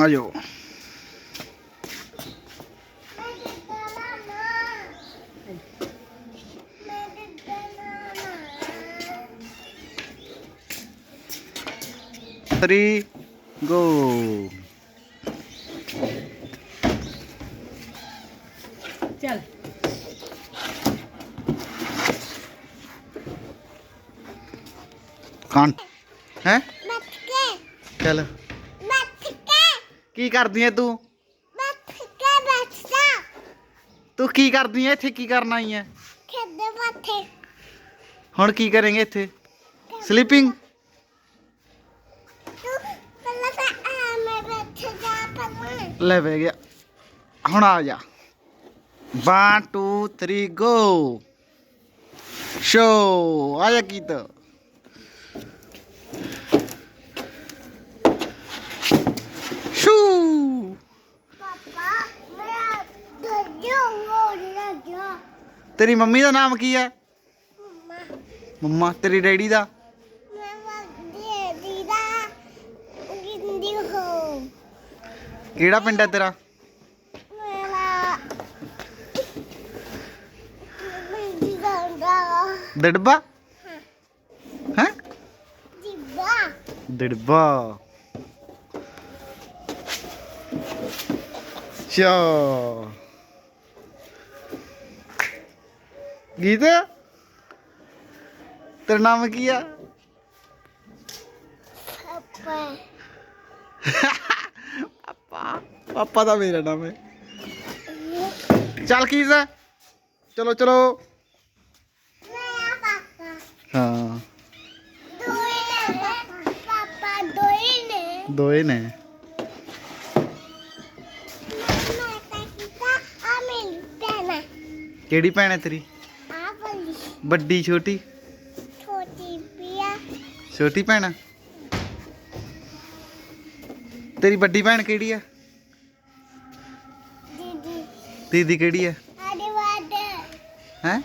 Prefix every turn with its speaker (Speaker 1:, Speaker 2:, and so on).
Speaker 1: ਆ ਜਾਓ Three, go.
Speaker 2: ਚੱਲ
Speaker 1: ਕਾਂਟ ਹੈ ਚੱਲ ਕੀ ਕਰਦੀ ਐ ਤੂੰ ਤੂੰ ਕੀ ਕਰਦੀ ਐ ਇੱਥੇ ਕੀ ਕਰਨ ਆਈ ਐ ਹੁਣ ਕੀ ਕਰਾਂਗੇ ਇੱਥੇ ਸਲੀਪਿੰਗ ਲੈ ਬਹਿ ਗਿਆ ਹੁਣ ਆ ਜਾ 1 2 3 ਗੋ ਸ਼ੋ ਆ ਜਾ ਗੀਤ ਤੇਰੀ ਮੰਮੀ ਦਾ ਨਾਮ ਕੀ ਹੈ? ਮੰਮਾ। ਤੇਰੀ ਡੈਡੀ ਦਾ? ਕਿਹੜਾ ਪਿੰਡ ਹੈ ਤੇਰਾ? ਡੜਬਾ ਹੈ। ਡੜਬਾ ਸ਼ਾ। ਗੀਤ? ਤੇਰਾ ਨਾਮ ਕੀ ਆ? ਪਾਪਾ। ਪਾਪਾ ਦਾ ਮੇਰਾ ਨਾਮ ਹੈ। ਚੱਲ ਕੀਜ਼ ਚਲੋ ਚਲੋ। ਹਾਂ। ਦੋਏ ਨੇ ਕਿਹੜੀ ਭੈਣ ਹੈ ਤੇਰੀ? ਵੱਡੀ ਛੋਟੀ?
Speaker 3: ਛੋਟੀ ਪਿਆ
Speaker 1: ਛੋਟੀ ਭੈਣ? ਤੇਰੀ ਵੱਡੀ ਭੈਣ ਕਿਹੜੀ ਆ?
Speaker 3: ਦੀਦੀ।
Speaker 1: ਦੀਦੀ ਕਿਹੜੀ ਆ?
Speaker 3: ਆਦੇ ਵਾਦੇ
Speaker 1: ਹੈ?